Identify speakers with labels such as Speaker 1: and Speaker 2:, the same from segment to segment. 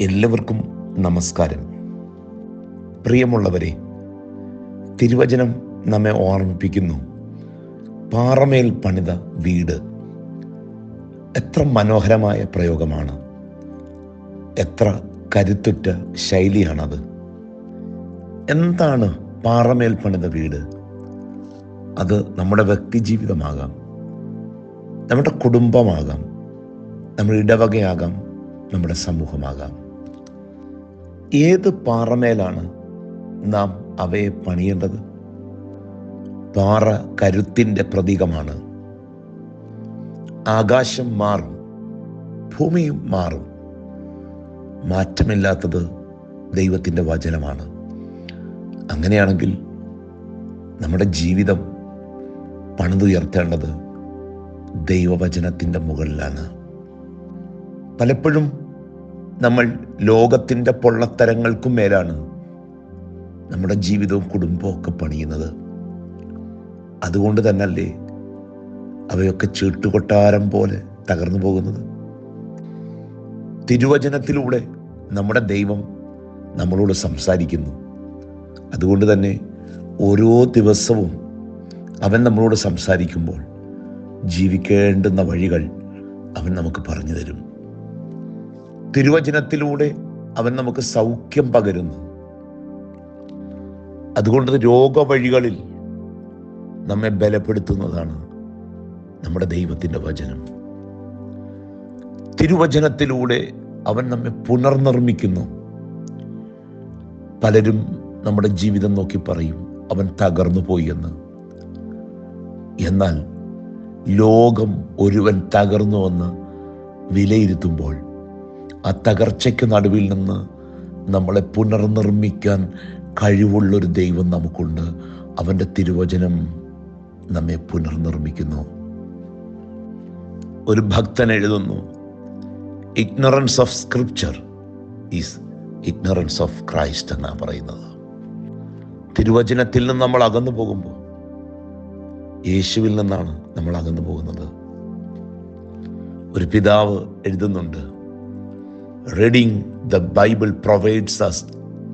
Speaker 1: എല്ലാവർക്കും നമസ്കാരം. പ്രിയമുള്ളവരെ തിരുവചനം നമ്മെ ഓർമ്മിപ്പിക്കുന്നു. പാറമേൽ പണിത വീട്. എത്ര മനോഹരമായ പ്രയോഗമാണ്. എത്ര കരുത്തുറ്റ ശൈലിയാണത്. എന്താണ് പാറമേൽ പണിത വീട്? അത് നമ്മുടെ വ്യക്തിജീവിതമാകാം. നമ്മുടെ കുടുംബമാകാം. നമ്മുടെ ഇടവകയാകാം. നമ്മുടെ സമൂഹമാകാം. ഏത് പാറമേലാണ് നാം അവയെ പണിയേണ്ടത്? പാറ കരുത്തിന്റെ പ്രതീകമാണ്. ആകാശം മാറും ഭൂമിയും മാറും. മാറ്റമില്ലാത്തത് ദൈവത്തിന്റെ വചനമാണ്. അങ്ങനെയാണെങ്കിൽ നമ്മുടെ ജീവിതം പണിതുയർത്തേണ്ടത് ദൈവവചനത്തിന്റെ മുകളിലാണ്. പലപ്പോഴും നമ്മൾ ലോകത്തിന്റെ പൊള്ളത്തരങ്ങൾക്കും മേലാണ് നമ്മുടെ ജീവിതവും കുടുംബവും ഒക്കെ പണിയുന്നത്. അതുകൊണ്ട് തന്നല്ലേ അവയൊക്കെ ചീട്ടുകൊട്ടാരം പോലെ തകർന്നു പോകുന്നത്. തിരുവചനത്തിലൂടെ നമ്മുടെ ദൈവം നമ്മളോട് സംസാരിക്കുന്നു. അതുകൊണ്ട് തന്നെ ഓരോ ദിവസവും അവൻ നമ്മളോട് സംസാരിക്കുമ്പോൾ ജീവിക്കേണ്ടുന്ന വഴികൾ അവൻ നമുക്ക് പറഞ്ഞു തരും. തിരുവചനത്തിലൂടെ അവൻ നമുക്ക് സൗഖ്യം പകരുന്നു. അതുകൊണ്ട് രോഗവഴികളിൽ നമ്മെ ബലപ്പെടുത്തുന്നതാണ് നമ്മുടെ ദൈവത്തിന്റെ വചനം. തിരുവചനത്തിലൂടെ അവൻ നമ്മെ പുനർനിർമ്മിക്കുന്നു. പലരും നമ്മുടെ ജീവിതം നോക്കി പറയും അവൻ തകർന്നു പോയി എന്ന്. എന്നാൽ ലോകം ഒരുവൻ തകർന്നുവെന്ന് വിലയിരുത്തുമ്പോൾ ആ തകർച്ചയ്ക്ക് നടുവിൽ നിന്ന് നമ്മളെ പുനർനിർമ്മിക്കാൻ കഴിവുള്ളൊരു ദൈവം നമുക്കുണ്ട്. അവന്റെ തിരുവചനം നമ്മെ പുനർനിർമ്മിക്കുന്നു. ഒരു ഭക്തൻ എഴുതുന്നു ignorance of scripture is ignorance of Christ എന്നാണ് പറയുന്നത്. തിരുവചനത്തിൽ നിന്ന് നമ്മൾ അകന്നു പോകുമ്പോൾ യേശുവിൽ നിന്നാണ് നമ്മൾ അകന്നു പോകുന്നത്. ഒരു പിതാവ് എഴുതുന്നുണ്ട് the Bible provides us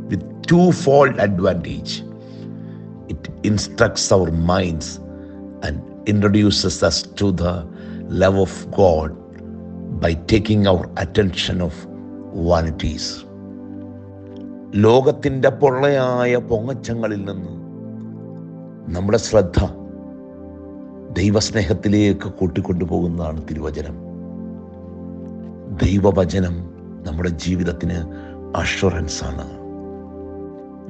Speaker 1: with twofold advantage it instructs our minds and introduces us to the love of God by taking our attention of vanities ലോകത്തിന്റെ പൊള്ളയായ പൊങ്ങച്ചങ്ങളിൽ നിന്ന് നമ്മുടെ ശ്രദ്ധ ദൈവസ്നേഹത്തിലേക്ക് കൂട്ടിക്കൊണ്ടുപോകുന്നതാണ് തിരുവചനം. ദൈവവചനം നമ്മുടെ ജീവിതത്തിന് അഷുറൻസ് ആണ്.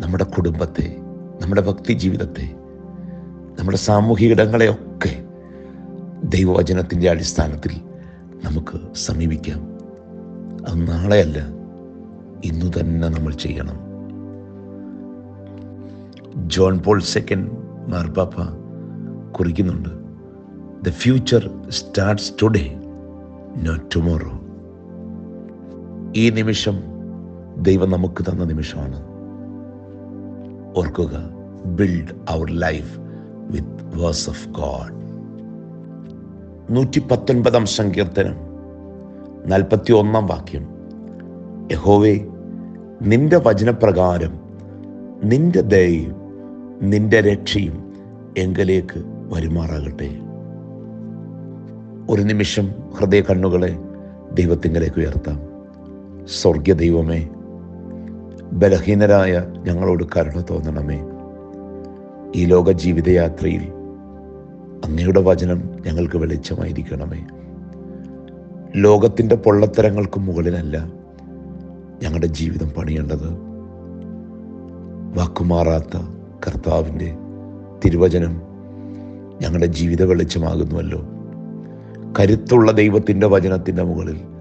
Speaker 1: നമ്മുടെ കുടുംബത്തെ നമ്മുടെ ഭക്തി ജീവിതത്തെ നമ്മുടെ സാമൂഹിക ഇടങ്ങളെയൊക്കെ ദൈവവചനത്തിന്റെ അടിസ്ഥാനത്തിൽ നമുക്ക് സമീപിക്കാം. അത് നാളെയല്ല ഇന്നു തന്നെ നമ്മൾ ചെയ്യണം. ജോൺ പോൾ സെക്കൻഡ് മാർപ്പാപ്പ കുറിക്കുന്നുണ്ട് the future starts today not tomorrow ഈ നിമിഷം ദൈവം നമുക്ക് തന്ന നിമിഷമാണ്. ഓർക്കുക build our life with verse of God നൂറ്റി പത്തൊൻപതാം സങ്കീർത്തനം നാൽപ്പത്തി ഒന്നാം വാക്യം. യഹോവേ നിന്റെ വചനപ്രകാരം നിന്റെ ദയയും നിന്റെ രക്ഷയും എങ്കിലേക്ക് വരുമാറാകട്ടെ. ഒരു നിമിഷം ഹൃദയ കണ്ണുകളെ ദൈവത്തിങ്കലേക്ക് ഉയർത്താം. സ്വർഗീയ ദൈവമേ ബലഹീനരായ ഞങ്ങളോട് കരുണ തോന്നണമേ. ഈ ലോക ജീവിതയാത്രയിൽ അങ്ങയുടെ വചനം ഞങ്ങൾക്ക് വെളിച്ചമായിരിക്കണമേ. ലോകത്തിന്റെ പൊള്ളത്തരങ്ങൾക്ക് മുകളിലല്ല ഞങ്ങളുടെ ജീവിതം പണിയേണ്ടത്. വാക്കുമാറാത്ത കർത്താവിന്റെ തിരുവചനം ഞങ്ങളുടെ ജീവിത വെളിച്ചമാകുന്നുവല്ലോ. കരുത്തുള്ള ദൈവത്തിന്റെ വചനത്തിന്റെ മുകളിൽ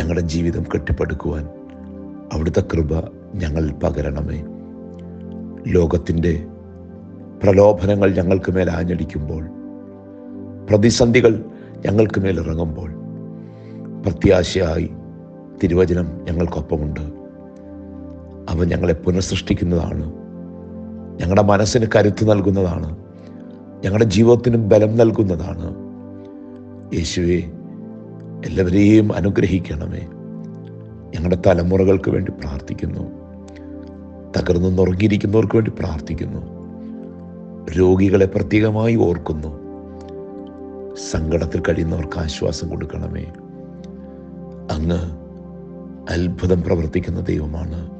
Speaker 1: ഞങ്ങളുടെ ജീവിതം കെട്ടിപ്പടുക്കുവാൻ അവിടുത്തെ കൃപ ഞങ്ങൾ പകരണമേ. ലോകത്തിന്റെ പ്രലോഭനങ്ങൾ ഞങ്ങൾക്ക് മേൽ ആഞ്ഞടിക്കുമ്പോൾ പ്രതിസന്ധികൾ ഞങ്ങൾക്ക് മേൽ ഇറങ്ങുമ്പോൾ പ്രത്യാശയായി തിരുവചനം ഞങ്ങൾക്കൊപ്പമുണ്ട്. അവ ഞങ്ങളെ പുനഃസൃഷ്ടിക്കുന്നതാണ്. ഞങ്ങളുടെ മനസ്സിന് കരുത്ത് നൽകുന്നതാണ്. ഞങ്ങളുടെ ജീവിതത്തിനും ബലം നൽകുന്നതാണ്. യേശുവെ എല്ലാവരെയും അനുഗ്രഹിക്കണമേ. ഞങ്ങളുടെ തലമുറകൾക്ക് വേണ്ടി പ്രാർത്ഥിക്കുന്നു. തകർന്നു നുറങ്ങിയിരിക്കുന്നവർക്ക് വേണ്ടി പ്രാർത്ഥിക്കുന്നു. രോഗികളെ പ്രത്യേകമായി ഓർക്കുന്നു. സങ്കടത്തിൽ കഴിയുന്നവർക്ക് ആശ്വാസം കൊടുക്കണമേ. അങ്ങ് അത്ഭുതം പ്രവർത്തിക്കുന്ന ദൈവമാണ്.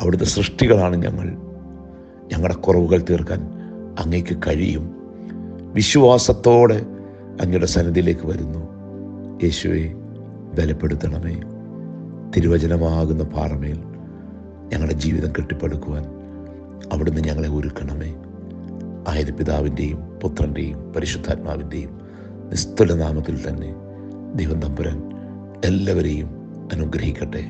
Speaker 1: അവിടുത്തെ സൃഷ്ടികളാണ് ഞങ്ങൾ. ഞങ്ങളുടെ കുറവുകൾ തീർക്കാൻ അങ്ങേക്ക് കഴിയും. വിശ്വാസത്തോടെ അങ്ങയുടെ സന്നിധിയിലേക്ക് വരുന്നു. യേശുവെ ബലപ്പെടുത്തണമേ. തിരുവചനമാകുന്ന പാറമേൽ ഞങ്ങളുടെ ജീവിതം കെട്ടിപ്പടുക്കുവാൻ അവിടുന്ന് ഞങ്ങളെ ഒരുക്കണമേ. ആയത് പിതാവിന്റെയും പുത്രന്റെയും പരിശുദ്ധാത്മാവിന്റെയും നിസ്തുല നാമത്തിൽ തന്നെ ദൈവം തമ്പുരൻ എല്ലാവരെയും അനുഗ്രഹിക്കട്ടെ.